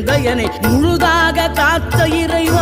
மோகமெனும் முழுதாக காத்த இறைவன்.